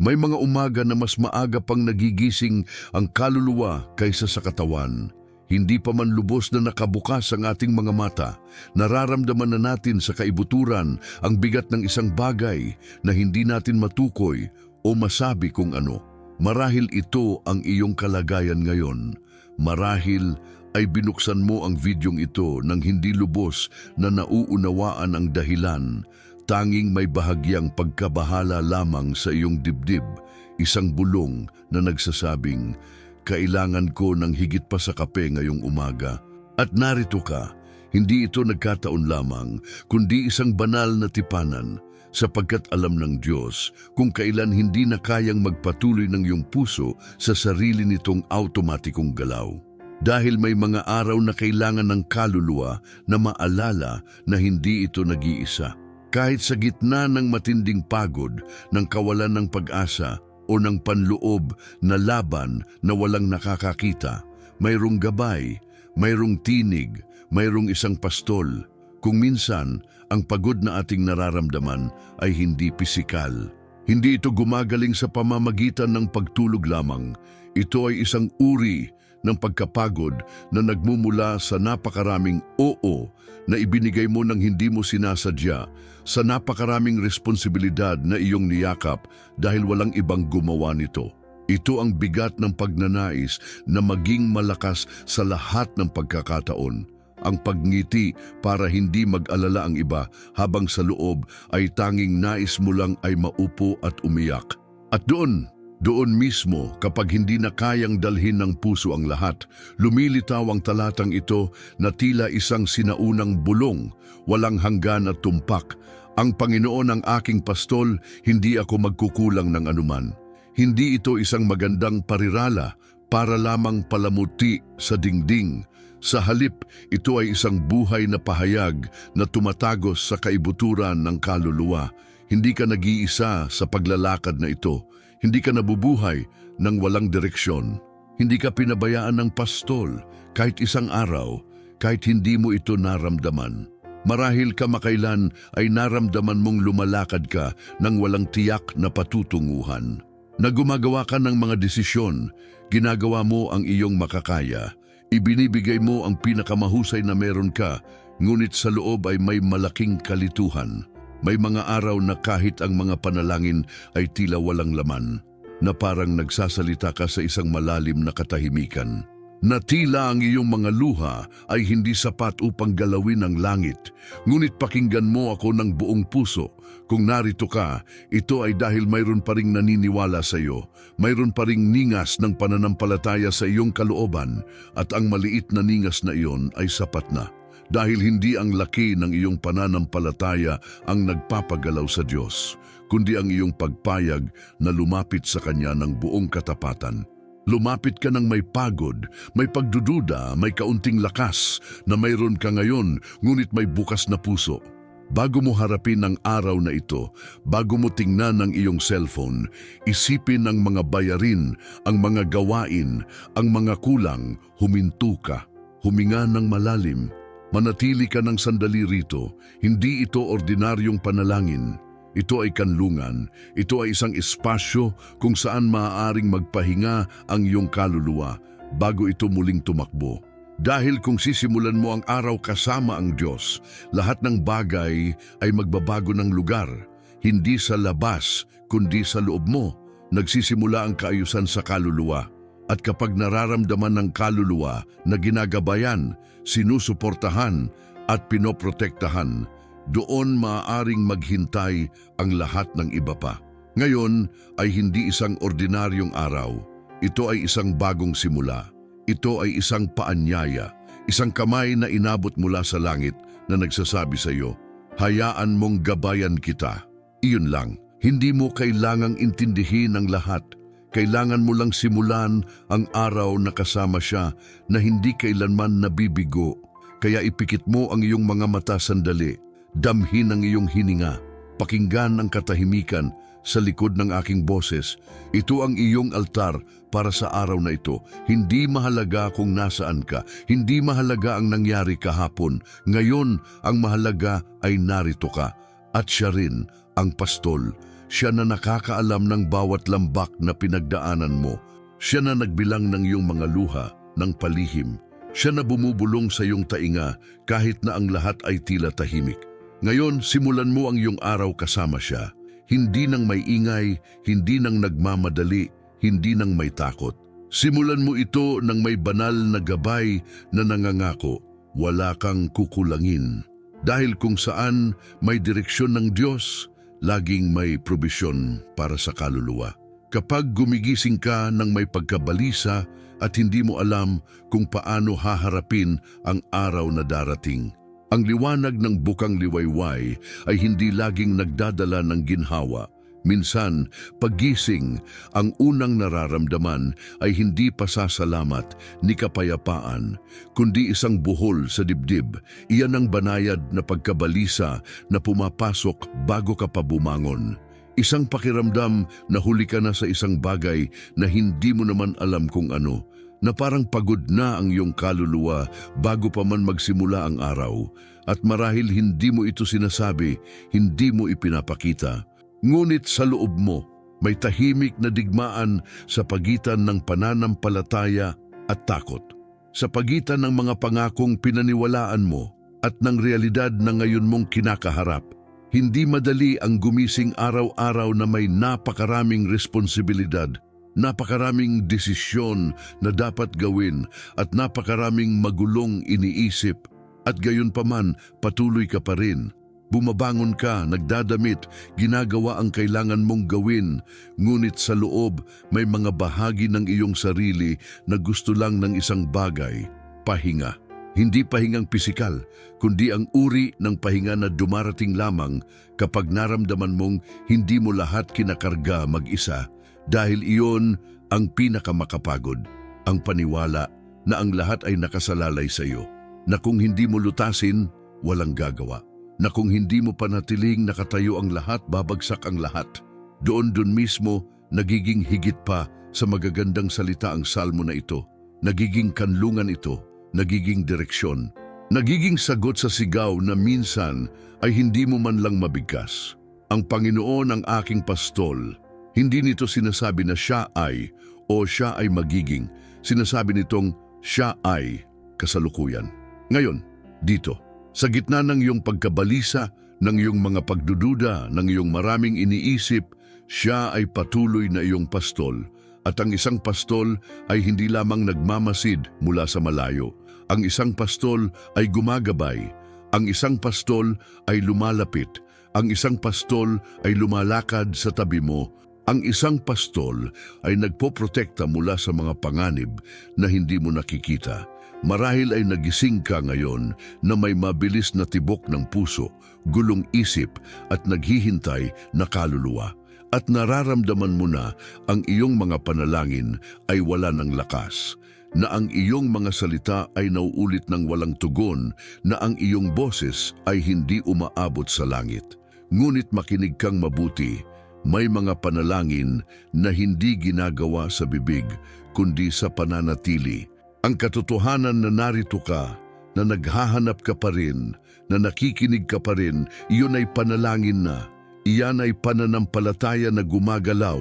May mga umaga na mas maaga pang nagigising ang kaluluwa kaysa sa katawan. Hindi pa man lubos na nakabukas ang ating mga mata, nararamdaman na natin sa kaibuturan ang bigat ng isang bagay na hindi natin matukoy o masabi kung ano. Marahil ito ang iyong kalagayan ngayon. Marahil ay binuksan mo ang videong ito nang hindi lubos na nauunawaan ang dahilan. Tanging may bahagyang pagkabahala lamang sa iyong dibdib, isang bulong na nagsasabing, kailangan ko ng higit pa sa kape ngayong umaga. At narito ka, hindi ito nagkataon lamang, kundi isang banal na tipanan, sapagkat alam ng Diyos kung kailan hindi na kayang magpatuloy ng iyong puso sa sarili nitong automatikong galaw. Dahil may mga araw na kailangan ng kaluluwa na maalala na hindi ito nag-iisa. Kahit sa gitna ng matinding pagod, ng kawalan ng pag-asa o ng panloob na laban na walang nakakakita, mayroong gabay, mayroong tinig, mayroong isang pastol. Kung minsan, ang pagod na ating nararamdaman ay hindi pisikal. Hindi ito gumagaling sa pamamagitan ng pagtulog lamang. Ito ay isang uri ng pagkapagod na nagmumula sa napakaraming oo na ibinigay mo nang hindi mo sinasadya, sa napakaraming responsibilidad na iyong niyakap dahil walang ibang gumawa nito. Ito ang bigat ng pagnanais na maging malakas sa lahat ng pagkakataon. Ang pagngiti para hindi mag-alala ang iba habang sa loob ay tanging nais mo lang ay maupo at umiyak. At doon, doon mismo, kapag hindi na kayang dalhin ng puso ang lahat, lumilitaw ang talatang ito na tila isang sinaunang bulong, walang hanggan at tumpak. Ang Panginoon ang aking pastol, hindi ako magkukulang ng anuman. Hindi ito isang magandang parirala para lamang palamuti sa dingding. Sa halip, ito ay isang buhay na pahayag na tumatagos sa kaibuturan ng kaluluwa. Hindi ka nag-iisa sa paglalakad na ito. Hindi ka nabubuhay ng walang direksyon. Hindi ka pinabayaan ng pastol kahit isang araw, kahit hindi mo ito naramdaman. Marahil kamakailan ay naramdaman mong lumalakad ka ng walang tiyak na patutunguhan. Na gumagawa ka ng mga desisyon, ginagawa mo ang iyong makakaya. Ibinibigay mo ang pinakamahusay na meron ka, ngunit sa loob ay may malaking kalituhan. May mga araw na kahit ang mga panalangin ay tila walang laman, na parang nagsasalita ka sa isang malalim na katahimikan. Na tila ang iyong mga luha ay hindi sapat upang galawin ang langit, ngunit pakinggan mo ako ng buong puso. Kung narito ka, ito ay dahil mayroon pa ring naniniwala sa iyo, mayroon pa ring ningas ng pananampalataya sa iyong kalooban, at ang maliit na ningas na iyon ay sapat na dahil hindi ang laki ng iyong pananampalataya ang nagpapagalaw sa Diyos, kundi ang iyong pagpayag na lumapit sa Kanya ng buong katapatan. Lumapit ka ng may pagod, may pagdududa, may kaunting lakas na mayroon ka ngayon ngunit may bukas na puso. Bago mo harapin ang araw na ito, bago mo tingnan ang iyong cellphone, isipin ang mga bayarin, ang mga gawain, ang mga kulang, huminto ka, huminga ng malalim, Manatili ka ng sandali rito, hindi ito ordinaryong panalangin. Ito ay kanlungan, ito ay isang espasyo kung saan maaaring magpahinga ang iyong kaluluwa bago ito muling tumakbo. Dahil kung sisimulan mo ang araw kasama ang Diyos, lahat ng bagay ay magbabago ng lugar, hindi sa labas kundi sa loob mo. Nagsisimula ang kaayusan sa kaluluwa. At kapag nararamdaman ng kaluluwa na ginagabayan, sinusuportahan at pinoprotektahan, doon maaaring maghintay ang lahat ng iba pa. Ngayon ay hindi isang ordinaryong araw. Ito ay isang bagong simula. Ito ay isang paanyaya, isang kamay na inabot mula sa langit na nagsasabi sa iyo, Hayaan mong gabayan kita. Iyon lang, hindi mo kailangang intindihin ang lahat kailangan mo lang simulan ang araw na kasama siya na hindi kailanman nabibigo. Kaya ipikit mo ang iyong mga mata sandali, damhin ang iyong hininga, pakinggan ang katahimikan sa likod ng aking boses. Ito ang iyong altar para sa araw na ito. Hindi mahalaga kung nasaan ka, hindi mahalaga ang nangyari kahapon. Ngayon, ang mahalaga ay narito ka at siya rin ang pastol Siya na nakakaalam ng bawat lambak na pinagdaanan mo. Siya na nagbilang ng iyong mga luha, ng palihim. Siya na bumubulong sa iyong tainga kahit na ang lahat ay tila tahimik. Ngayon, simulan mo ang iyong araw kasama siya. Hindi nang may ingay, hindi nang nagmamadali, hindi nang may takot. Simulan mo ito ng may banal na gabay na nangangako, wala kang kukulangin. Dahil kung saan may direksyon ng Diyos, laging may probisyon para sa kaluluwa. Kapag gumigising ka ng may pagkabalisa at hindi mo alam kung paano haharapin ang araw na darating, ang liwanag ng bukang liwayway ay hindi laging nagdadala ng ginhawa. Minsan, paggising, ang unang nararamdaman ay hindi pasasalamat ni kapayapaan, kundi isang buhol sa dibdib. Iyan ang banayad na pagkabalisa na pumapasok bago ka pa bumangon. Isang pakiramdam na huli ka na sa isang bagay na hindi mo naman alam kung ano, na parang pagod na ang iyong kaluluwa bago pa man magsimula ang araw. At marahil hindi mo ito sinasabi, hindi mo ipinapakita. Ngunit sa loob mo, may tahimik na digmaan sa pagitan ng pananampalataya at takot. Sa pagitan ng mga pangakong pinaniwalaan mo at ng realidad na ngayon mong kinakaharap. Hindi madali ang gumising araw-araw na may napakaraming responsibilidad, napakaraming desisyon na dapat gawin at napakaraming magulong iniisip at gayon paman patuloy ka pa rin. Bumabangon ka, nagdadamit, ginagawa ang kailangan mong gawin, ngunit sa loob may mga bahagi ng iyong sarili na gusto lang ng isang bagay, pahinga. Hindi pahingang pisikal, kundi ang uri ng pahinga na dumarating lamang kapag naramdaman mong hindi mo lahat kinakarga mag-isa. Dahil iyon ang pinakamakapagod, ang paniwala na ang lahat ay nakasalalay sa iyo, na kung hindi mo lutasin, walang gagawa na kung hindi mo panatiling nakatayo ang lahat, babagsak ang lahat. Doon doon mismo, nagiging higit pa sa magagandang salita ang salmo na ito. Nagiging kanlungan ito, nagiging direksyon. Nagiging sagot sa sigaw na minsan ay hindi mo man lang mabigkas. Ang Panginoon ang aking pastol. Hindi nito sinasabi na siya ay o siya ay magiging. Sinasabi nitong siya ay kasalukuyan. Ngayon, dito, sa gitna ng iyong pagkabalisa, ng iyong mga pagdududa, ng iyong maraming iniisip, siya ay patuloy na iyong pastol. At ang isang pastol ay hindi lamang nagmamasid mula sa malayo. Ang isang pastol ay gumagabay. Ang isang pastol ay lumalapit. Ang isang pastol ay lumalakad sa tabi mo. Ang isang pastol ay nagpoprotekta mula sa mga panganib na hindi mo nakikita. Marahil ay nagising ka ngayon na may mabilis na tibok ng puso, gulong isip at naghihintay na kaluluwa. At nararamdaman mo na ang iyong mga panalangin ay wala ng lakas, na ang iyong mga salita ay nauulit ng walang tugon, na ang iyong boses ay hindi umaabot sa langit. Ngunit makinig kang mabuti, may mga panalangin na hindi ginagawa sa bibig, kundi sa pananatili ang katotohanan na narito ka, na naghahanap ka pa rin, na nakikinig ka pa rin, iyon ay panalangin na. Iyan ay pananampalataya na gumagalaw.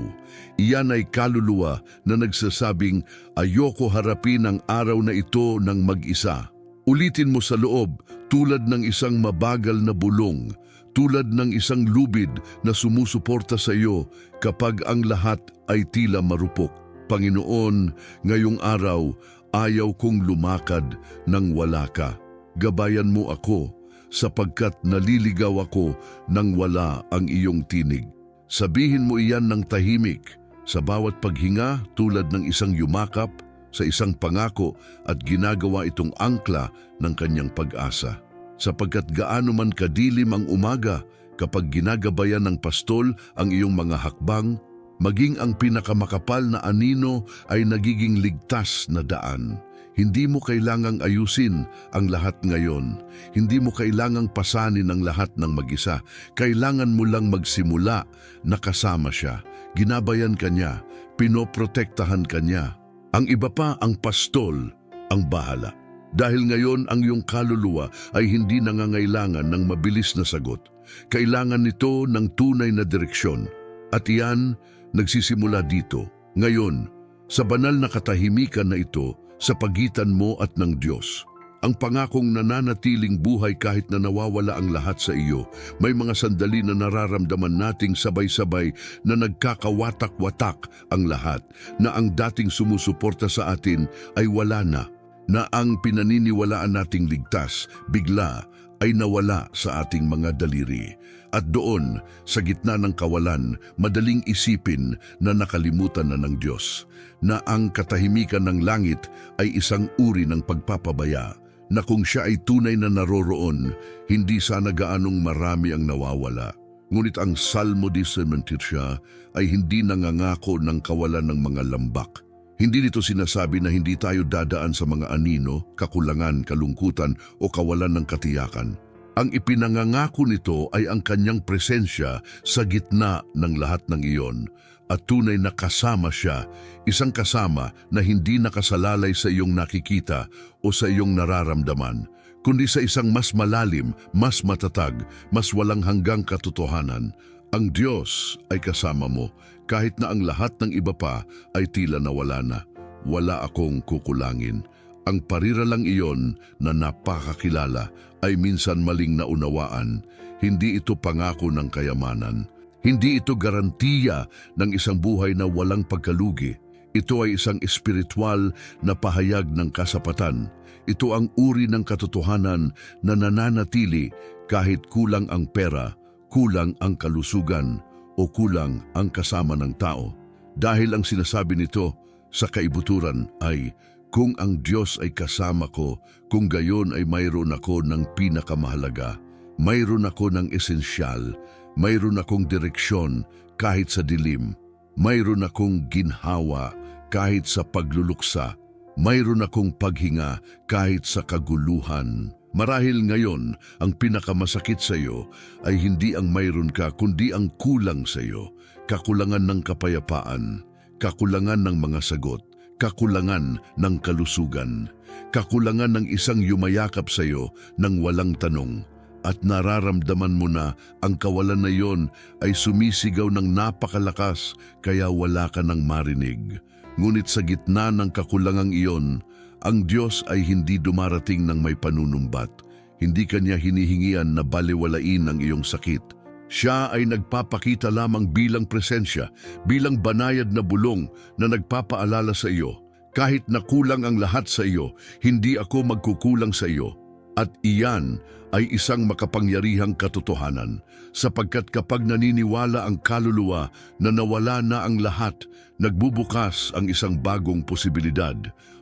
Iyan ay kaluluwa na nagsasabing, ayoko harapin ang araw na ito ng mag-isa. Ulitin mo sa loob, tulad ng isang mabagal na bulong, tulad ng isang lubid na sumusuporta sa iyo kapag ang lahat ay tila marupok. Panginoon, ngayong araw, Ayaw kong lumakad nang wala ka. Gabayan mo ako sapagkat naliligaw ako nang wala ang iyong tinig. Sabihin mo iyan ng tahimik sa bawat paghinga tulad ng isang yumakap sa isang pangako at ginagawa itong angkla ng kanyang pag-asa. Sapagkat gaano man kadilim ang umaga kapag ginagabayan ng pastol ang iyong mga hakbang, maging ang pinakamakapal na anino ay nagiging ligtas na daan. Hindi mo kailangang ayusin ang lahat ngayon. Hindi mo kailangang pasanin ang lahat ng mag-isa. Kailangan mo lang magsimula na kasama siya. Ginabayan ka niya, pinoprotektahan ka niya. Ang iba pa ang pastol, ang bahala. Dahil ngayon ang iyong kaluluwa ay hindi nangangailangan ng mabilis na sagot. Kailangan nito ng tunay na direksyon At iyan, nagsisimula dito, ngayon, sa banal na katahimikan na ito sa pagitan mo at ng Diyos. Ang pangakong nananatiling buhay kahit na nawawala ang lahat sa iyo, may mga sandali na nararamdaman nating sabay-sabay na nagkakawatak-watak ang lahat, na ang dating sumusuporta sa atin ay wala na, na ang pinaniniwalaan nating ligtas, bigla, ay nawala sa ating mga daliri. At doon, sa gitna ng kawalan, madaling isipin na nakalimutan na ng Diyos, na ang katahimikan ng langit ay isang uri ng pagpapabaya, na kung siya ay tunay na naroroon, hindi sana gaanong marami ang nawawala. Ngunit ang Salmo di Cementeria ay hindi nangangako ng kawalan ng mga lambak. Hindi nito sinasabi na hindi tayo dadaan sa mga anino, kakulangan, kalungkutan o kawalan ng katiyakan. Ang ipinangangako nito ay ang kanyang presensya sa gitna ng lahat ng iyon at tunay na kasama siya, isang kasama na hindi nakasalalay sa iyong nakikita o sa iyong nararamdaman, kundi sa isang mas malalim, mas matatag, mas walang hanggang katotohanan. Ang Diyos ay kasama mo kahit na ang lahat ng iba pa ay tila nawala na. Wala akong kukulangin. Ang parira lang iyon na napakakilala ay minsan maling naunawaan. Hindi ito pangako ng kayamanan. Hindi ito garantiya ng isang buhay na walang pagkalugi. Ito ay isang espiritual na pahayag ng kasapatan. Ito ang uri ng katotohanan na nananatili kahit kulang ang pera, kulang ang kalusugan, o kulang ang kasama ng tao. Dahil ang sinasabi nito sa kaibuturan ay, kung ang Diyos ay kasama ko, kung gayon ay mayroon ako ng pinakamahalaga, mayroon ako ng esensyal, mayroon akong direksyon kahit sa dilim, mayroon akong ginhawa kahit sa pagluluksa, mayroon akong paghinga kahit sa kaguluhan. Marahil ngayon, ang pinakamasakit sa iyo ay hindi ang mayroon ka kundi ang kulang sa iyo, kakulangan ng kapayapaan, kakulangan ng mga sagot, kakulangan ng kalusugan, kakulangan ng isang yumayakap sa iyo ng walang tanong, at nararamdaman mo na ang kawalan na iyon ay sumisigaw ng napakalakas kaya wala ka nang marinig. Ngunit sa gitna ng kakulangang iyon, ang Diyos ay hindi dumarating ng may panunumbat. Hindi kanya hinihingian na baliwalain ang iyong sakit. Siya ay nagpapakita lamang bilang presensya, bilang banayad na bulong na nagpapaalala sa iyo. Kahit na kulang ang lahat sa iyo, hindi ako magkukulang sa iyo. At iyan ay isang makapangyarihang katotohanan sapagkat kapag naniniwala ang kaluluwa na nawala na ang lahat, nagbubukas ang isang bagong posibilidad.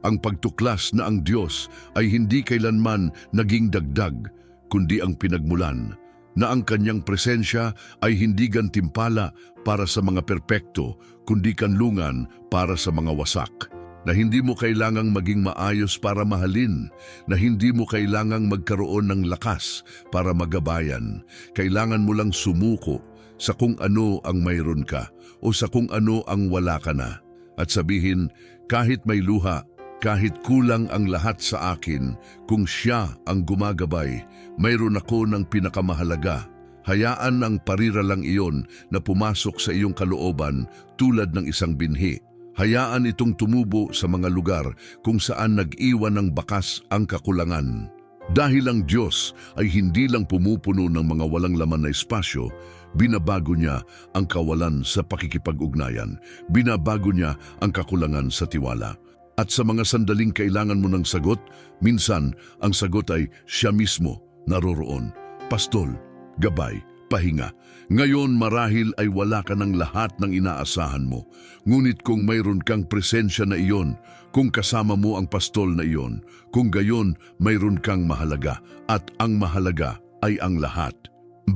Ang pagtuklas na ang Diyos ay hindi kailanman naging dagdag, kundi ang pinagmulan na ang kanyang presensya ay hindi gantimpala para sa mga perpekto, kundi kanlungan para sa mga wasak na hindi mo kailangang maging maayos para mahalin, na hindi mo kailangang magkaroon ng lakas para magabayan. Kailangan mo lang sumuko sa kung ano ang mayroon ka o sa kung ano ang wala ka na. At sabihin, kahit may luha, kahit kulang ang lahat sa akin, kung siya ang gumagabay, mayroon ako ng pinakamahalaga. Hayaan ang parira lang iyon na pumasok sa iyong kalooban tulad ng isang binhi. Hayaan itong tumubo sa mga lugar kung saan nag-iwan ng bakas ang kakulangan. Dahil ang Diyos ay hindi lang pumupuno ng mga walang laman na espasyo, binabago niya ang kawalan sa pakikipag-ugnayan, binabago niya ang kakulangan sa tiwala. At sa mga sandaling kailangan mo ng sagot, minsan ang sagot ay siya mismo naroroon. Pastol, gabay, pahinga. Ngayon marahil ay wala ka ng lahat ng inaasahan mo. Ngunit kung mayroon kang presensya na iyon, kung kasama mo ang pastol na iyon, kung gayon mayroon kang mahalaga at ang mahalaga ay ang lahat.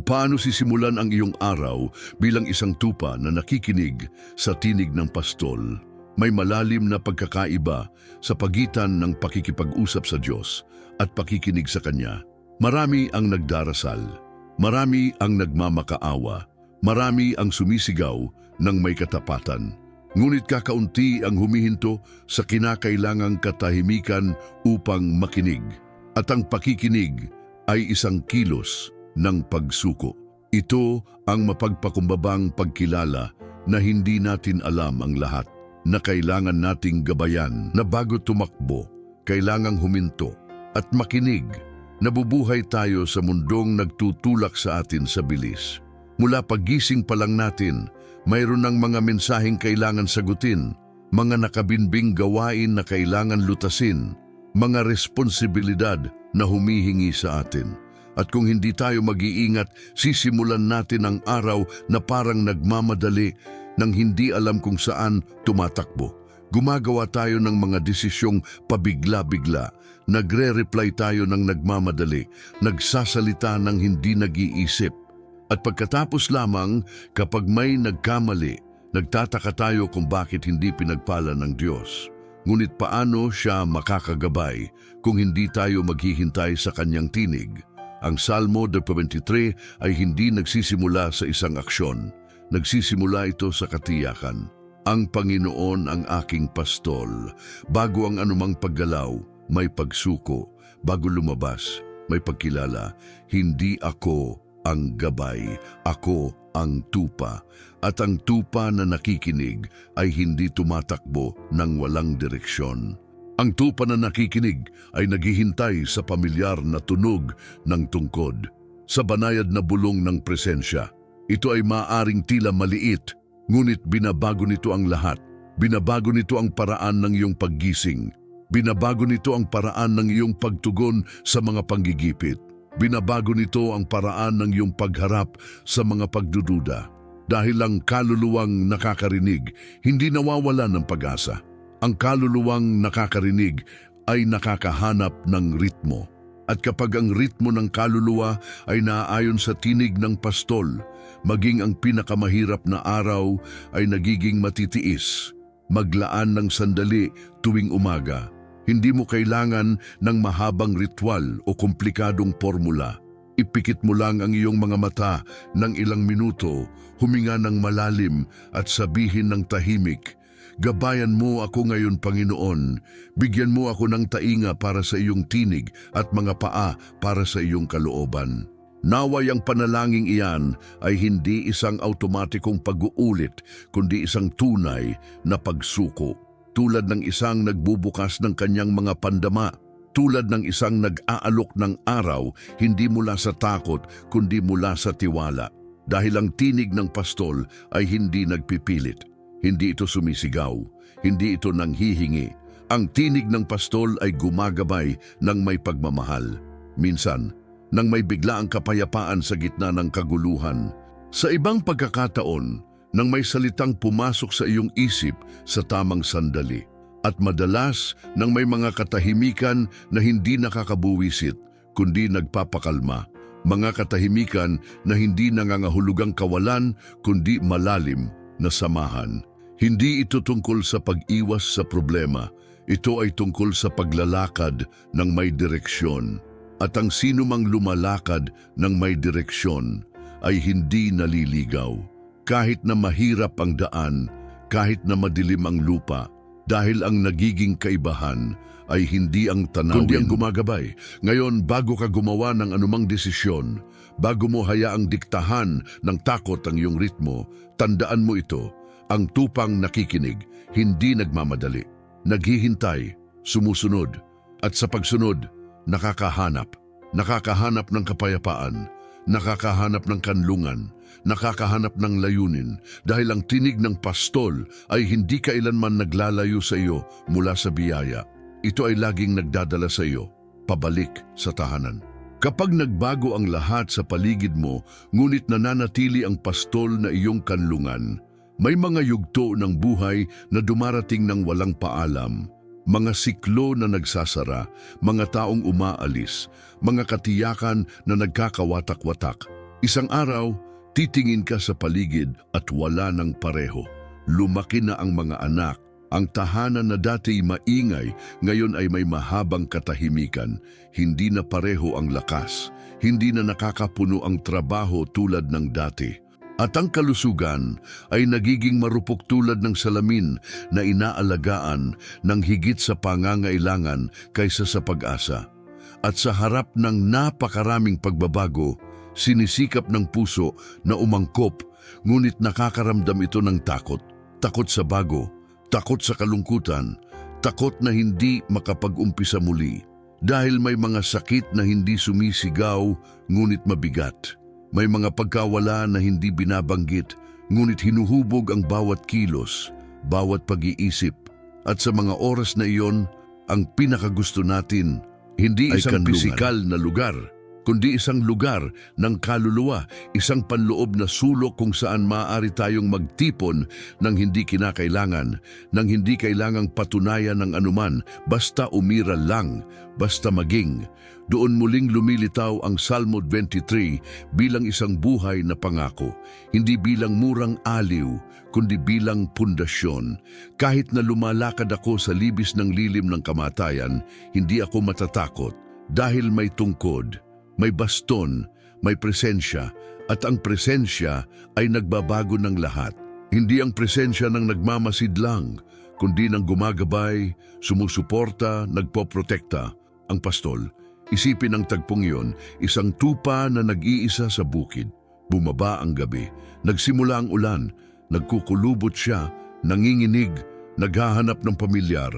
Paano sisimulan ang iyong araw bilang isang tupa na nakikinig sa tinig ng pastol? May malalim na pagkakaiba sa pagitan ng pakikipag-usap sa Diyos at pakikinig sa Kanya. Marami ang nagdarasal, Marami ang nagmamakaawa, marami ang sumisigaw ng may katapatan. Ngunit kakaunti ang humihinto sa kinakailangang katahimikan upang makinig. At ang pakikinig ay isang kilos ng pagsuko. Ito ang mapagpakumbabang pagkilala na hindi natin alam ang lahat, na kailangan nating gabayan, na bago tumakbo, kailangang huminto at makinig. Nabubuhay tayo sa mundong nagtutulak sa atin sa bilis. Mula pagising pa lang natin, mayroon ng mga mensaheng kailangan sagutin, mga nakabinbing gawain na kailangan lutasin, mga responsibilidad na humihingi sa atin. At kung hindi tayo mag-iingat, sisimulan natin ang araw na parang nagmamadali nang hindi alam kung saan tumatakbo. Gumagawa tayo ng mga desisyong pabigla-bigla. Nagre-reply tayo ng nagmamadali. Nagsasalita ng hindi nag-iisip. At pagkatapos lamang, kapag may nagkamali, nagtataka tayo kung bakit hindi pinagpala ng Diyos. Ngunit paano siya makakagabay kung hindi tayo maghihintay sa kanyang tinig? Ang Salmo 23 ay hindi nagsisimula sa isang aksyon. Nagsisimula ito sa katiyakan. Ang Panginoon ang aking pastol. Bago ang anumang paggalaw, may pagsuko. Bago lumabas, may pagkilala. Hindi ako ang gabay, ako ang tupa. At ang tupa na nakikinig ay hindi tumatakbo ng walang direksyon. Ang tupa na nakikinig ay naghihintay sa pamilyar na tunog ng tungkod, sa banayad na bulong ng presensya. Ito ay maaring tila maliit, ngunit binabago nito ang lahat. Binabago nito ang paraan ng iyong paggising. Binabago nito ang paraan ng iyong pagtugon sa mga panggigipit. Binabago nito ang paraan ng iyong pagharap sa mga pagdududa. Dahil ang kaluluwang nakakarinig, hindi nawawala ng pag-asa. Ang kaluluwang nakakarinig ay nakakahanap ng ritmo. At kapag ang ritmo ng kaluluwa ay naaayon sa tinig ng pastol, maging ang pinakamahirap na araw ay nagiging matitiis. Maglaan ng sandali tuwing umaga. Hindi mo kailangan ng mahabang ritual o komplikadong formula. Ipikit mo lang ang iyong mga mata ng ilang minuto, huminga ng malalim at sabihin ng tahimik, Gabayan mo ako ngayon, Panginoon. Bigyan mo ako ng tainga para sa iyong tinig at mga paa para sa iyong kalooban. Naway ang panalangin iyan ay hindi isang automatikong pag-uulit, kundi isang tunay na pagsuko. Tulad ng isang nagbubukas ng kanyang mga pandama, tulad ng isang nag-aalok ng araw, hindi mula sa takot, kundi mula sa tiwala. Dahil ang tinig ng pastol ay hindi nagpipilit. Hindi ito sumisigaw, hindi ito nanghihingi. Ang tinig ng pastol ay gumagabay ng may pagmamahal. Minsan, nang may biglaang kapayapaan sa gitna ng kaguluhan. Sa ibang pagkakataon, nang may salitang pumasok sa iyong isip sa tamang sandali. At madalas nang may mga katahimikan na hindi nakakabuwisit, kundi nagpapakalma. Mga katahimikan na hindi nangangahulugang kawalan, kundi malalim na samahan. Hindi ito tungkol sa pag-iwas sa problema. Ito ay tungkol sa paglalakad ng may direksyon. At ang sino mang lumalakad ng may direksyon ay hindi naliligaw. Kahit na mahirap ang daan, kahit na madilim ang lupa, dahil ang nagiging kaibahan ay hindi ang tanawin. Kundi ang gumagabay. Ngayon, bago ka gumawa ng anumang desisyon, bago mo hayaang diktahan ng takot ang iyong ritmo, tandaan mo ito, ang tupang nakikinig, hindi nagmamadali. Naghihintay, sumusunod, at sa pagsunod, nakakahanap. Nakakahanap ng kapayapaan, nakakahanap ng kanlungan, nakakahanap ng layunin dahil ang tinig ng pastol ay hindi kailanman naglalayo sa iyo mula sa biyaya. Ito ay laging nagdadala sa iyo, pabalik sa tahanan. Kapag nagbago ang lahat sa paligid mo, ngunit nananatili ang pastol na iyong kanlungan, may mga yugto ng buhay na dumarating ng walang paalam, mga siklo na nagsasara, mga taong umaalis, mga katiyakan na nagkakawatak-watak. Isang araw, titingin ka sa paligid at wala ng pareho. Lumaki na ang mga anak. Ang tahanan na dati maingay, ngayon ay may mahabang katahimikan. Hindi na pareho ang lakas. Hindi na nakakapuno ang trabaho tulad ng dati. At ang kalusugan ay nagiging marupok tulad ng salamin na inaalagaan ng higit sa pangangailangan kaysa sa pag-asa. At sa harap ng napakaraming pagbabago, sinisikap ng puso na umangkop ngunit nakakaramdam ito ng takot. Takot sa bago, takot sa kalungkutan, takot na hindi makapag-umpisa muli. Dahil may mga sakit na hindi sumisigaw, ngunit mabigat. May mga pagkawala na hindi binabanggit, ngunit hinuhubog ang bawat kilos, bawat pag-iisip. At sa mga oras na iyon, ang pinakagusto natin, hindi Ay isang pisikal na lugar, kundi isang lugar ng kaluluwa, isang panloob na sulok kung saan maaari tayong magtipon ng hindi kinakailangan, ng hindi kailangang patunayan ng anuman, basta umira lang, basta maging. Doon muling lumilitaw ang Salmo 23 bilang isang buhay na pangako, hindi bilang murang aliw, kundi bilang pundasyon. Kahit na lumalakad ako sa libis ng lilim ng kamatayan, hindi ako matatakot dahil may tungkod, may baston, may presensya, at ang presensya ay nagbabago ng lahat. Hindi ang presensya ng nagmamasid lang, kundi ng gumagabay, sumusuporta, nagpoprotekta, ang pastol. Isipin ang tagpong yon, isang tupa na nag-iisa sa bukid. Bumaba ang gabi, nagsimula ang ulan, nagkukulubot siya, nanginginig, naghahanap ng pamilyar,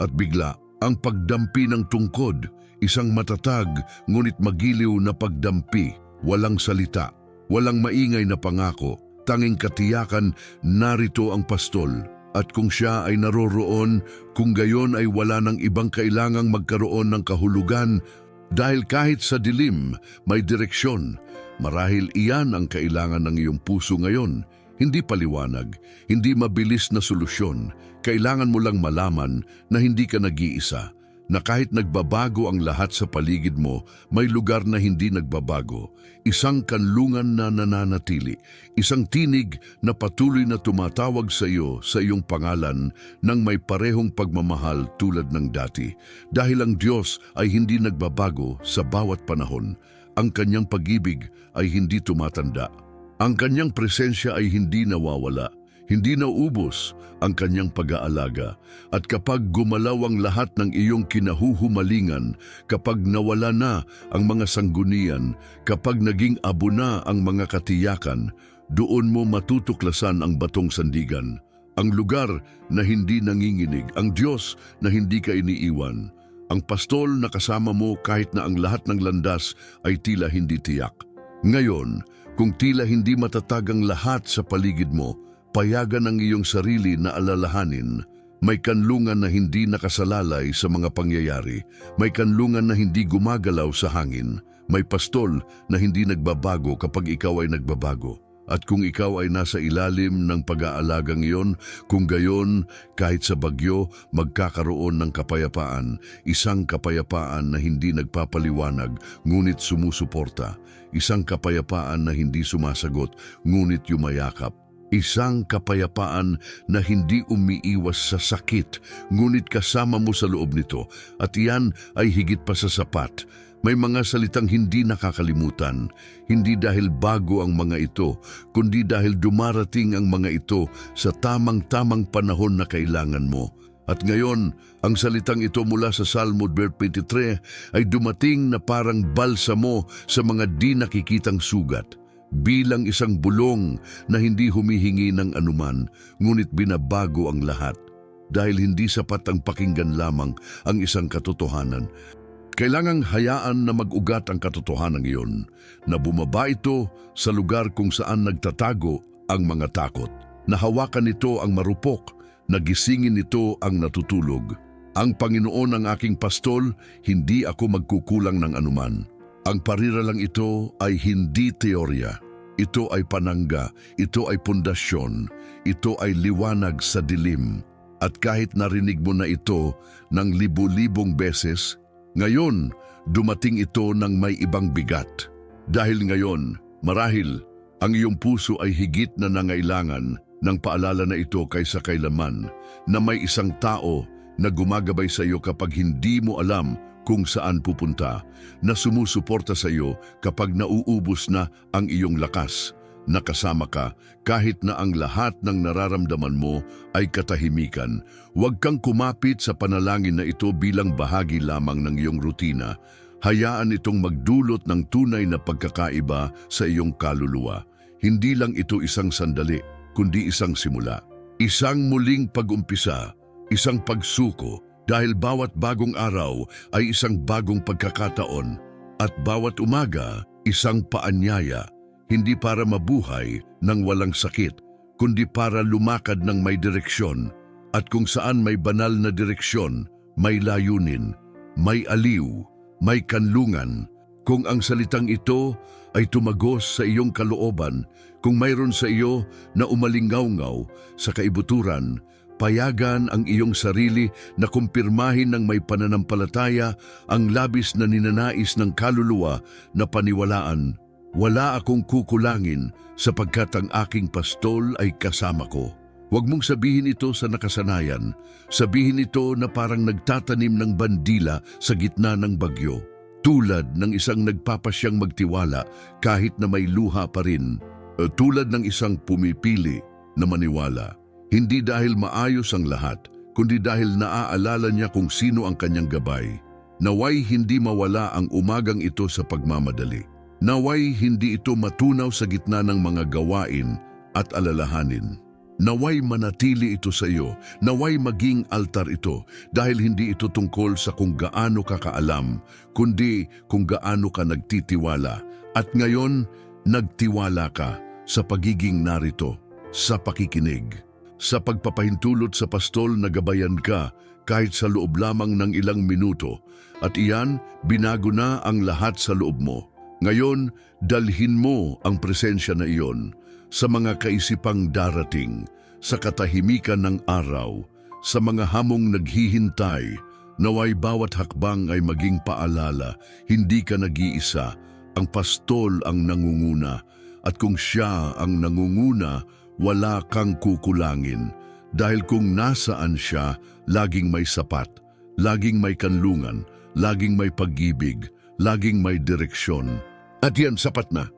at bigla ang pagdampi ng tungkod, isang matatag ngunit magiliw na pagdampi, walang salita, walang maingay na pangako, tanging katiyakan narito ang pastol. At kung siya ay naroroon, kung gayon ay wala ng ibang kailangang magkaroon ng kahulugan dahil kahit sa dilim may direksyon, marahil iyan ang kailangan ng iyong puso ngayon. Hindi paliwanag, hindi mabilis na solusyon. Kailangan mo lang malaman na hindi ka nag-iisa, na kahit nagbabago ang lahat sa paligid mo, may lugar na hindi nagbabago. Isang kanlungan na nananatili, isang tinig na patuloy na tumatawag sa iyo sa iyong pangalan nang may parehong pagmamahal tulad ng dati. Dahil ang Diyos ay hindi nagbabago sa bawat panahon. Ang kanyang pag-ibig ay hindi tumatanda. Ang kanyang presensya ay hindi nawawala. Hindi naubos ang kanyang pag-aalaga. At kapag gumalaw ang lahat ng iyong kinahuhumalingan, kapag nawala na ang mga sanggunian, kapag naging abo na ang mga katiyakan, doon mo matutuklasan ang batong sandigan. Ang lugar na hindi nanginginig, ang Diyos na hindi ka iniiwan. Ang pastol na kasama mo kahit na ang lahat ng landas ay tila hindi tiyak. Ngayon, kung tila hindi matatag ang lahat sa paligid mo, payagan ang iyong sarili na alalahanin. May kanlungan na hindi nakasalalay sa mga pangyayari. May kanlungan na hindi gumagalaw sa hangin. May pastol na hindi nagbabago kapag ikaw ay nagbabago. At kung ikaw ay nasa ilalim ng pag-aalagang iyon, kung gayon, kahit sa bagyo, magkakaroon ng kapayapaan. Isang kapayapaan na hindi nagpapaliwanag, ngunit sumusuporta. Isang kapayapaan na hindi sumasagot, ngunit yumayakap. Isang kapayapaan na hindi umiiwas sa sakit, ngunit kasama mo sa loob nito, at iyan ay higit pa sa sapat. May mga salitang hindi nakakalimutan, hindi dahil bago ang mga ito, kundi dahil dumarating ang mga ito sa tamang-tamang panahon na kailangan mo. At ngayon, ang salitang ito mula sa Salmo 23 ay dumating na parang balsamo sa mga di nakikitang sugat bilang isang bulong na hindi humihingi ng anuman, ngunit binabago ang lahat. Dahil hindi sapat ang pakinggan lamang ang isang katotohanan. Kailangang hayaan na mag-ugat ang katotohanan iyon, na bumaba ito sa lugar kung saan nagtatago ang mga takot. Nahawakan nito ang marupok, nagisingin nito ang natutulog. Ang Panginoon ang aking pastol, hindi ako magkukulang ng anuman. Ang parira lang ito ay hindi teorya. Ito ay panangga, ito ay pundasyon, ito ay liwanag sa dilim. At kahit narinig mo na ito ng libu-libong beses, ngayon dumating ito ng may ibang bigat. Dahil ngayon, marahil, ang iyong puso ay higit na nangailangan ng paalala na ito kaysa kailaman na may isang tao na gumagabay sa iyo kapag hindi mo alam kung saan pupunta, na sumusuporta sa iyo kapag nauubos na ang iyong lakas, nakasama ka kahit na ang lahat ng nararamdaman mo ay katahimikan. Huwag kang kumapit sa panalangin na ito bilang bahagi lamang ng iyong rutina. Hayaan itong magdulot ng tunay na pagkakaiba sa iyong kaluluwa. hindi lang ito isang sandali, kundi isang simula. Isang muling pag-umpisa, isang pagsuko, dahil bawat bagong araw ay isang bagong pagkakataon at bawat umaga isang paanyaya, hindi para mabuhay ng walang sakit, kundi para lumakad ng may direksyon at kung saan may banal na direksyon, may layunin, may aliw, may kanlungan. Kung ang salitang ito ay tumagos sa iyong kalooban, kung mayroon sa iyo na umalingaw-ngaw sa kaibuturan, payagan ang iyong sarili na kumpirmahin ng may pananampalataya ang labis na ninanais ng kaluluwa na paniwalaan. Wala akong kukulangin sapagkat ang aking pastol ay kasama ko. Huwag mong sabihin ito sa nakasanayan. Sabihin ito na parang nagtatanim ng bandila sa gitna ng bagyo. Tulad ng isang nagpapasyang magtiwala kahit na may luha pa rin. Tulad ng isang pumipili na maniwala. Hindi dahil maayos ang lahat, kundi dahil naaalala niya kung sino ang kanyang gabay. Naway hindi mawala ang umagang ito sa pagmamadali. Naway hindi ito matunaw sa gitna ng mga gawain at alalahanin. Naway manatili ito sa iyo, naway maging altar ito dahil hindi ito tungkol sa kung gaano ka kaalam, kundi kung gaano ka nagtitiwala. At ngayon, nagtiwala ka sa pagiging narito, sa pakikinig, sa pagpapahintulot sa pastol na gabayan ka kahit sa loob lamang ng ilang minuto. At iyan, binago na ang lahat sa loob mo. Ngayon, dalhin mo ang presensya na iyon sa mga kaisipang darating, sa katahimikan ng araw, sa mga hamong naghihintay, naway bawat hakbang ay maging paalala, hindi ka nag-iisa, ang pastol ang nangunguna, at kung siya ang nangunguna, wala kang kukulangin. Dahil kung nasaan siya, laging may sapat, laging may kanlungan, laging may pag-ibig, laging may direksyon. At yan, sapat na.